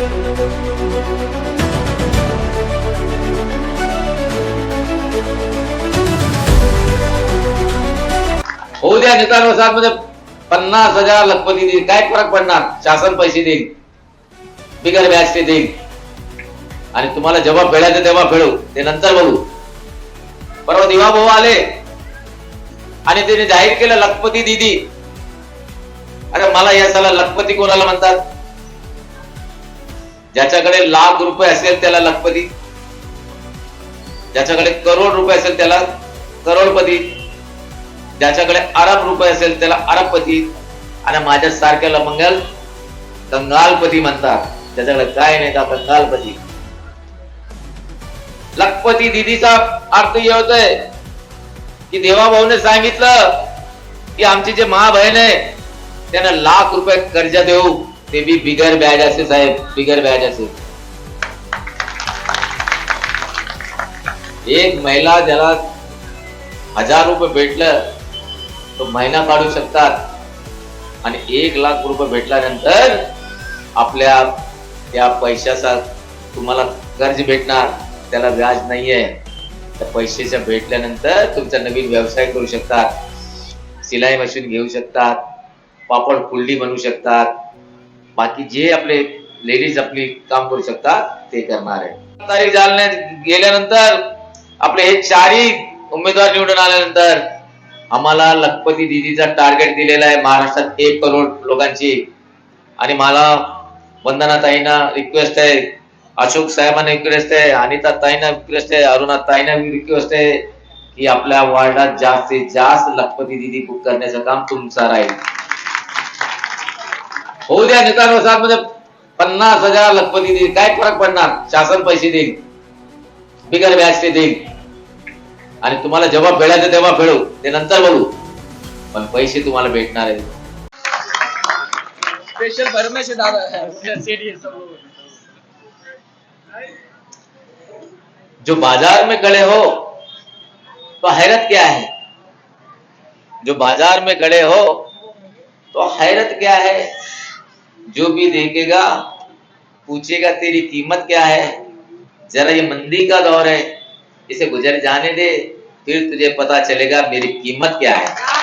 होऊ द्या निकाल मध्ये पन्नास हजार लखपती देईल. काय फरक पडणार? शासन पैसे देईल. बिगर व्याज ते देईल. आणि तुम्हाला जेव्हा फेडायचं तेव्हा फेडू. ते नंतर बघू. परवा दिवा भाऊ आले. आणि त्याने जाहीर केलं लखपती दिदी. अरे मला या साला लखपती कोणाला म्हणतात? ज्याच्याकडे लाख रुपये असेल त्याला लखपती. ज्याच्याकडे करोड रुपये असेल त्याला करोडपती. ज्याच्याकडे अरब रुपये असेल त्याला अरबपती. आणि माझ्या सारख्याला मंगल कंगालपती म्हणतात. त्याच्याकडे काय नाही का कंगालपती लखपती दिदीचा अर्थ हे होतोय की देवाभाऊने सांगितलं की आमची जे महाबहीण आहे त्यांना लाख रुपये कर्ज देऊ. ते बी बिगर बॅज असे साहेब. बिगर बॅज असे. एक महिला ज्याला हजार रुपये भेटलं तो महिना काढू शकतात. आणि एक लाख रुपये भेटल्यानंतर आपल्या त्या पैशाचा तुम्हाला कर्ज भेटणार त्याला व्याज नाहीये. त्या पैशाच्या भेटल्यानंतर तुमचा नवीन व्यवसाय करू शकतात. सिलाई मशीन घेऊ शकतात. पापड फुल्डी बनवू शकतात. बाकी जे आपले लेडीज आपली काम करू शकतात ते करणार आहे. तारीख जालन्यात गेल्यानंतर आपले हे चारही उमेदवार निवडून आल्यानंतर आम्हाला लखपती दिदीचा टार्गेट दिलेला आहे महाराष्ट्रात एक करोड लोकांची. आणि मला वंदना ताईंना रिक्वेस्ट आहे अशोक साहेबांना रिक्वेस्ट आहे अनिता ताईना रिक्वेस्ट आहे अरुणा ताईना रिक्वेस्ट आहे की आपल्या वार्डात जास्तीत जास्त लखपती दिदी बुक करण्याचं काम तुमचं राहील. होऊ द्या निकाल मध्ये पन्नास हजार लखपती देईल. काय फरक पडणार? शासन पैसे देईल. बिगर व्याज ते देईल. आणि तुम्हाला जेव्हा फेडायचं तेव्हा फेडू ते नंतर बघू पण पैसे तुम्हाला भेटणार आहेत. स्पेशल जो बाजार में खड़े हो तो हैरत क्या है? जो बाजार में खड़े हो तो हैरत क्या है? जो भी देखेगा, पूछेगा, तेरी कीमत क्या है? जरा ये मंदी का दौर है, इसे गुजर जाने दे, फिर तुझे पता चलेगा मेरी कीमत क्या है।